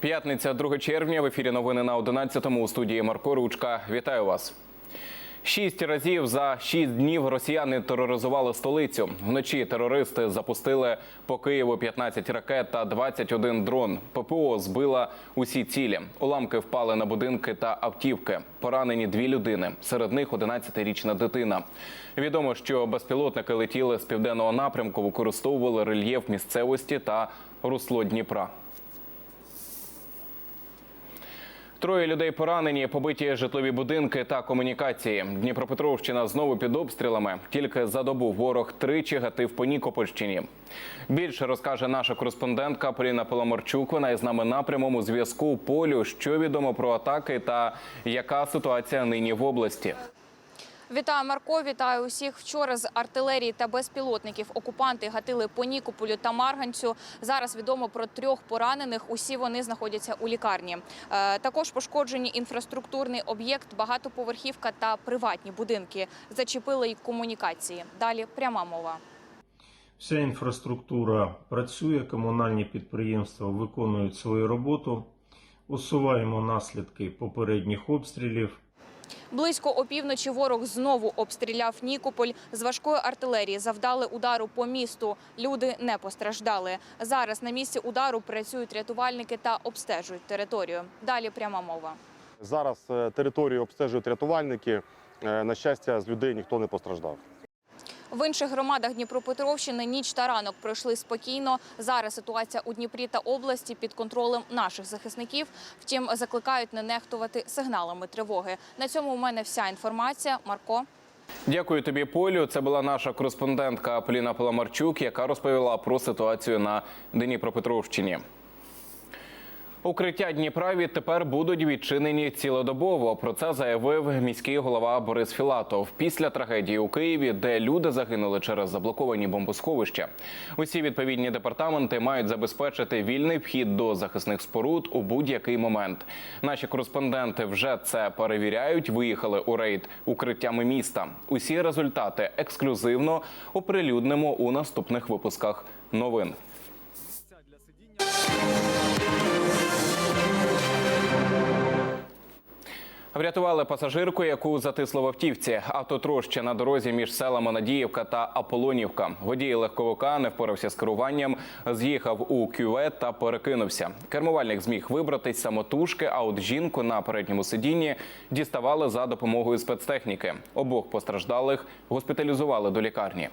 П'ятниця, 2 червня. В ефірі новини на 11-му у студії Марко Ручка. Вітаю вас. Шість разів за шість днів росіяни тероризували столицю. Вночі терористи запустили по Києву 15 ракет та 21 дрон. ППО збила усі цілі. Уламки впали на будинки та автівки. Поранені дві людини. Серед них 11-річна дитина. Відомо, що безпілотники летіли з південного напрямку, використовували рельєф місцевості та русло Дніпра. Троє людей поранені, побиті житлові будинки та комунікації. Дніпропетровщина знову під обстрілами. Тільки за добу ворог тричі гатив по Нікопольщині. Більше розкаже наша кореспондентка Поліна Поломарчук. Вона із нами на прямому зв'язку. Полю, що відомо про атаки та яка ситуація нині в області. Вітаю, Марко. Вітаю усіх. Вчора з артилерії та безпілотників окупанти гатили по Нікополю та Марганцю. Зараз відомо про трьох поранених. Усі вони знаходяться у лікарні. Е, також пошкоджені інфраструктурний об'єкт, багатоповерхівка та приватні будинки. Зачепили й комунікації. Далі пряма мова. Вся інфраструктура працює, комунальні підприємства виконують свою роботу. Усуваємо наслідки попередніх обстрілів. Близько опівночі ворог знову обстріляв Нікополь. З важкої артилерії завдали удару по місту. Люди не постраждали. Зараз на місці удару працюють рятувальники та обстежують територію. Далі пряма мова. Зараз е, територію обстежують рятувальники. Е, На щастя, з людей ніхто не постраждав. В інших громадах Дніпропетровщини ніч та ранок пройшли спокійно. Зараз ситуація у Дніпрі та області під контролем наших захисників. Втім, закликають не нехтувати сигналами тривоги. На цьому у мене вся інформація. Марко. Дякую тобі, Полю. Це була наша кореспондентка Поліна Поломарчук, яка розповіла про ситуацію на Дніпропетровщині. Укриття Дніпра відтепер будуть відчинені цілодобово. Про це заявив міський голова Борис Філатов після трагедії у Києві, де люди загинули через заблоковані бомбосховища. Усі відповідні департаменти мають забезпечити вільний вхід до захисних споруд у будь-який момент. Наші кореспонденти вже це перевіряють. Виїхали у рейд укриттями міста. Усі результати ексклюзивно оприлюднимо у наступних випусках новин. Врятували пасажирку, яку затисло в автівці. Автотроща на дорозі між селами Надіївка та Аполонівка. Водій легковика не впорався з керуванням, з'їхав у кювет та перекинувся. Кермувальник зміг вибратись самотужки, а от жінку на передньому сидінні діставали за допомогою спецтехніки. Обох постраждалих госпіталізували до лікарні.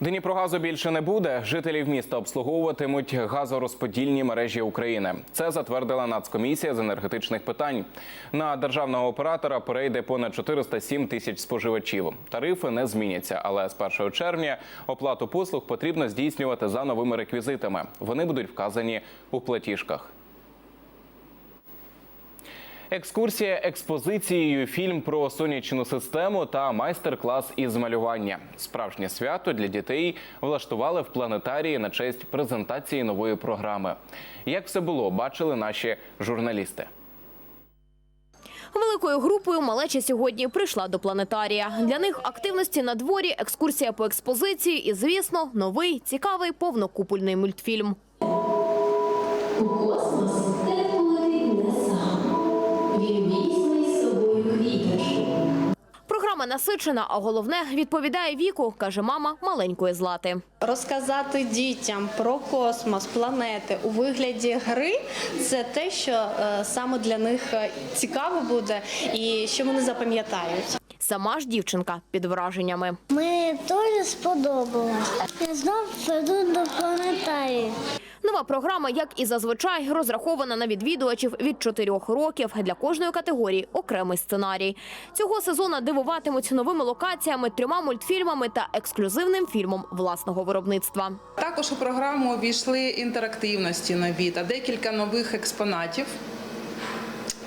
Дніпрогазу більше не буде. Жителів міста обслуговуватимуть газорозподільні мережі України. Це затвердила Нацкомісія з енергетичних питань. На державного оператора перейде понад 407 тисяч споживачів. Тарифи не зміняться, але з 1 червня оплату послуг потрібно здійснювати за новими реквізитами. Вони будуть вказані у платіжках. Екскурсія експозицією, фільм про сонячну систему та майстер-клас із малювання. Справжнє свято для дітей влаштували в планетарії на честь презентації нової програми. Як все було, бачили наші журналісти. Великою групою малеча сьогодні прийшла до планетарія. Для них активності на дворі, екскурсія по експозиції і, звісно, новий цікавий повнокупольний мультфільм. Космос Програма насичена, а головне відповідає віку, каже мама маленької злати. Розказати дітям про космос, планети у вигляді гри це те, що е, саме для них е, цікаво буде і що вони запам'ятають. Сама ж дівчинка під враженнями. Мені теж сподобалось. Я знов піду до планетарії. Нова програма, як і зазвичай, розрахована на відвідувачів від 4 років. Для кожної категорії окремий сценарій. Цього сезону дивуватимуть новими локаціями, трьома мультфільмами та ексклюзивним фільмом власного виробництва. Також у програму війшли інтерактивності нові та декілька нових експонатів.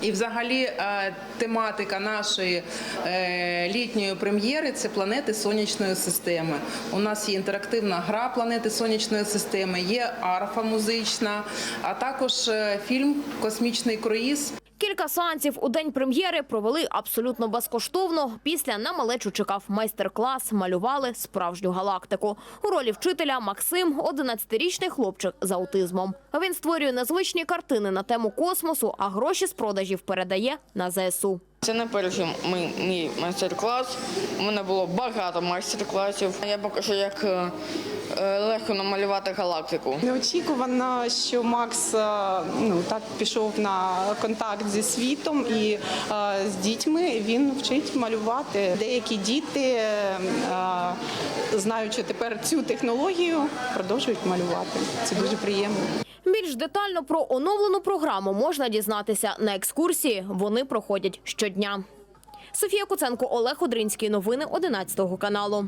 І, взагалі, е, тематика нашої е, літньої прем'єри це планети сонячної системи. У нас є інтерактивна гра планети сонячної системи, є арфа музична, а також е, фільм Космічний круїз. Кілька сеансів у день прем'єри провели абсолютно безкоштовно. Після на малечу чекав майстер-клас, малювали справжню галактику. У ролі вчителя Максим – 11-річний хлопчик з аутизмом. Він створює незвичні картини на тему космосу, а гроші з продажів передає на ЗСУ. Це не перший мій, майстер-клас. У мене було багато майстер-класів. Я покажу, як е, легко намалювати галактику. Неочікувано, що Макс е, ну так пішов на контакт зі світом і е, з дітьми він вчить малювати. Деякі діти, е, знаючи тепер цю технологію, продовжують малювати. Це дуже приємно. Більш детально про оновлену програму можна дізнатися на екскурсії. Вони проходять щодня. Софія Куценко, Олег Одринський. Новини 11 каналу.